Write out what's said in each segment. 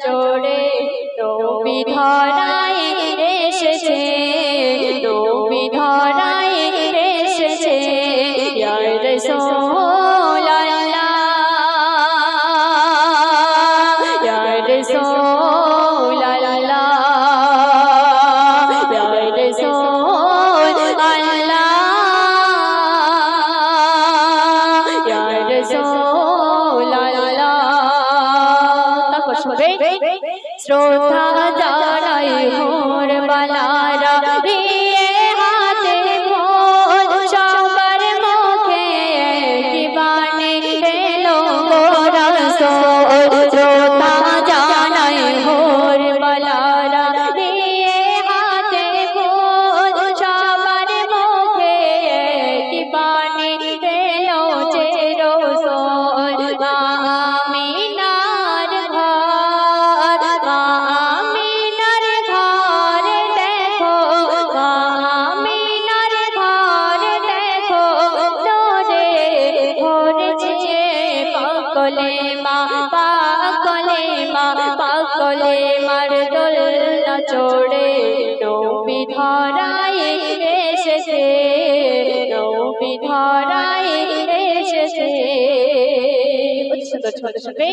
চড়ে নবী ধরায় শ্রদ্ধা জানাই হোর পাকলে মা পাকলে মা পাকলে মার দোলনা চড়ে। নবী ধরায় এসেছে নবী ধরায় এসেছে। সুন্দর সুন্দর শুনবে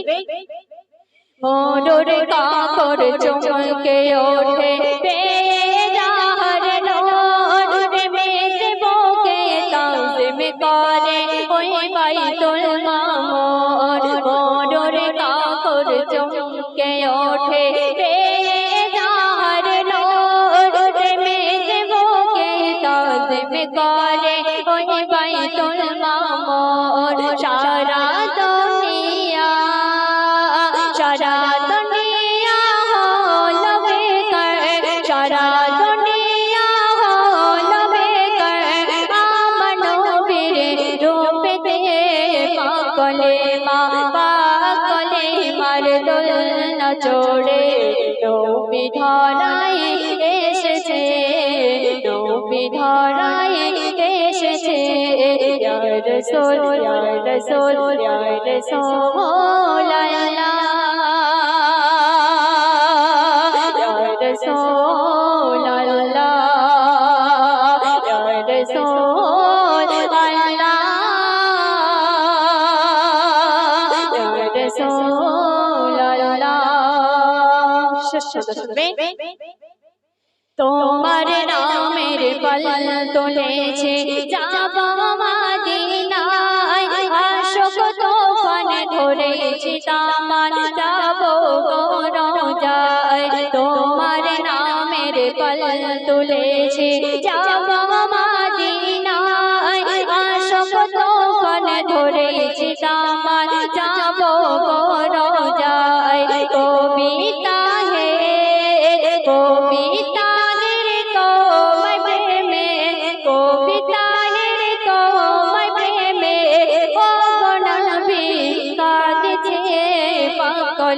মোর কাকর চমকে ওঠে করে ওই বাইতুল মামুর চমকে ওঠে চড়ে নবী ধরায় এসেছে নবী ধরায় এসেছে। সোলায় রাসূল। তোমার নামের পল তুলেছে যাব মাদিনায় আশোক তোফান ধরেছি তামান যাব যায় তোমার নামের পল তুলেছে যাব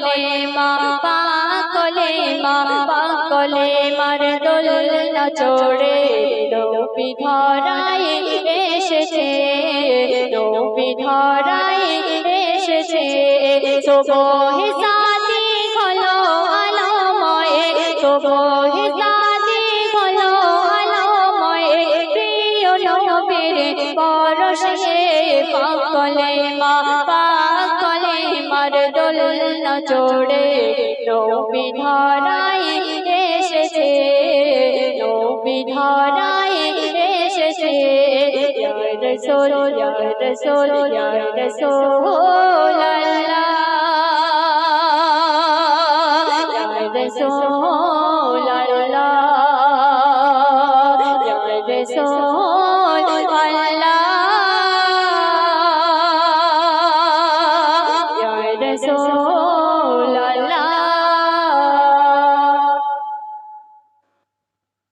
পাকলে মা পাকলে মা পাকলে মার দোলনা চড়ে নবী ধরায় এসেছে, নবী ধরায় এসেছে। সোবহে সাথী হলো আলোময় সোবহে সাথী হলো প্রিয় পরশে চড়ে নবী ধরায় এসেছে নবী ধরায় এসেছে। রাসূল রাসূল রাসূল রাসূল